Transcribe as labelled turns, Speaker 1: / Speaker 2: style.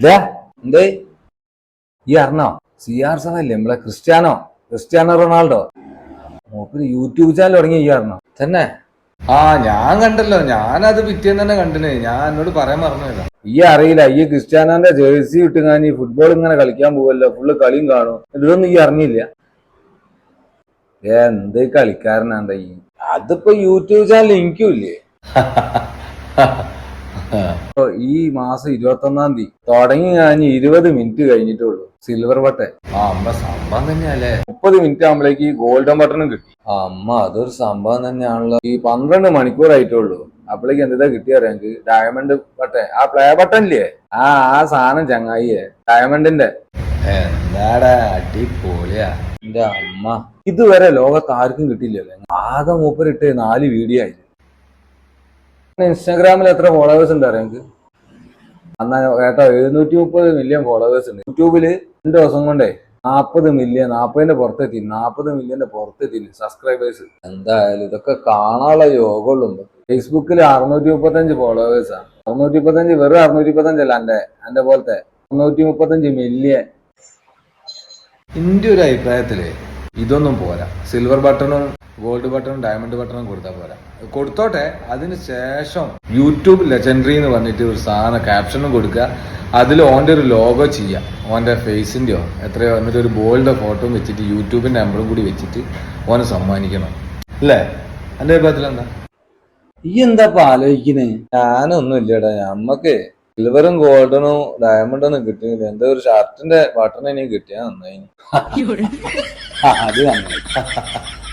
Speaker 1: ഇല്ലേ എന്തേ? ഈ അറിഞ്ഞോ സി ആർ സെവൻ അല്ലേ നമ്മളെ? ക്രിസ്ത്യാനോ? Cristiano Ronaldo? മൂപ്പര് യൂട്യൂബ് ചാനൽ തുടങ്ങി ഈ അറിഞ്ഞോ
Speaker 2: തന്നെ? ആ ഞാൻ കണ്ടല്ലോ. ഞാനത് പിറ്റേന്ന് തന്നെ കണ്ടിന്. ഞാൻ എന്നോട് പറയാൻ മറന്നുമില്ല
Speaker 1: ഈ അറിയില്ല. ഈ ക്രിസ്ത്യാനോന്റെ ജേഴ്സി ഇട്ടുകാൻ ഈ ഫുട്ബോൾ ഇങ്ങനെ കളിക്കാൻ പോവല്ലോ. ഫുള്ള് കളിയും കാണും. ഇതൊന്നും ഈ അറിഞ്ഞില്ല. എന്ത് കളിക്കാരനാണ്ട ഈ? അതിപ്പോ യൂട്യൂബ് ചാനൽ എനിക്കും ഇല്ലേ? ഈ മാസം ഇരുപത്തി ഒന്നാം തീയതി തുടങ്ങി കഴിഞ്ഞ് ഇരുപത് മിനിറ്റ് കഴിഞ്ഞിട്ടുള്ളൂ. സിൽവർ ബട്ടൺ
Speaker 2: ആ അമ്മ സംഭവം തന്നെയല്ലേ?
Speaker 1: മുപ്പത് മിനിറ്റ് ആകുമ്പോഴേക്ക് ഈ ഗോൾഡൻ ബട്ടണും കിട്ടി.
Speaker 2: അമ്മ അതൊരു സംഭവം തന്നെയാണല്ലോ.
Speaker 1: ഈ പന്ത്രണ്ട് മണിക്കൂർ ആയിട്ടുള്ളൂ. അപ്പോഴേക്ക് എന്താ കിട്ടിയ എനിക്ക് ഡയമണ്ട് ബട്ടൺ ആ പ്ലേ ബട്ടൺ ഇല്ലേ? ആ ആ സാധനം ചങ്ങായിയെ. ഡയമണ്ടിന്റെ
Speaker 2: എന്താടാ അടിപൊളിയാ.
Speaker 1: എന്റെ അമ്മ. ഇതുവരെ ലോകത്ത് ആർക്കും കിട്ടിയില്ലല്ലേ. ആകെ മൂപ്പരിട്ട് നാല് വീഡിയോ ആയി. ഇൻസ്റ്റാഗ്രാമിൽ എത്ര ഫോളോവേഴ്സ് ഉണ്ട് അറിയാം അന്നാ കേട്ടോ എഴുന്നൂറ്റി മുപ്പത് മില്യൺ ഫോളോവേഴ്സ് ഉണ്ട്. യൂട്യൂബിൽ രണ്ട് ദിവസം കൊണ്ടേ നാൽപ്പത് മില്യൺ നാൽപ്പതിന്റെ പുറത്തെത്തി നാൽപ്പത് മില്യന്റെ പുറത്തെത്തി സബ്സ്ക്രൈബേഴ്സ്
Speaker 2: എന്തായാലും ഇതൊക്കെ കാണാനുള്ള യോഗമുള്ളൂ.
Speaker 1: ഫേസ്ബുക്കിൽ അറുന്നൂറ്റി മുപ്പത്തഞ്ച് ഫോളോവേഴ്സാണ് അറുന്നൂറ്റി മുപ്പത്തഞ്ച് വെറും അറുന്നൂറ്റി മുപ്പത്തഞ്ചല്ല എന്റെ എന്റെ പോലത്തെ അറുന്നൂറ്റി മുപ്പത്തഞ്ച് മില്യൺ
Speaker 2: എന്റെ ഒരു അഭിപ്രായത്തിൽ ഇതൊന്നും പോരാ. സിൽവർ ബട്ടണും ഗോൾഡ് ബട്ടണും ഡയമണ്ട് ബട്ടണും കൊടുത്താൽ പോരാ. കൊടുത്തോട്ടെ അതിന് ശേഷം യൂട്യൂബ് ലെജൻഡറി എന്ന് പറഞ്ഞിട്ട് ഒരു സാധനം ക്യാപ്ഷനും കൊടുക്കുക അതിൽ ഓന്റെ ഒരു ലോഗോ ചെയ്യാം. ഓന്റെ ഫേസിന്റെയോ എത്രയോ എന്നിട്ട് ഒരു ബോൾഡ് ഫോട്ടോയും വെച്ചിട്ട് യൂട്യൂബിന്റെ നമ്പറും കൂടി വെച്ചിട്ട് ഓനെ സമ്മാനിക്കണം. അല്ലേ? എന്റെ അഭിപ്രായത്തിൽ എന്താ
Speaker 1: ഈ എന്താ ആലോചിക്കുന്നേ?
Speaker 2: ഞാനൊന്നും ഇല്ലടാ നമ്മക്ക് സിൽവറും ഗോൾഡനും ഡയമണ്ടും ഒന്നും കിട്ടിയില്ല. എന്താ ഒരു ഷർട്ടിന്റെ ബട്ടൺ എനിക്ക് കിട്ടിയാ നന്നായി.
Speaker 1: അത് നന്നായി.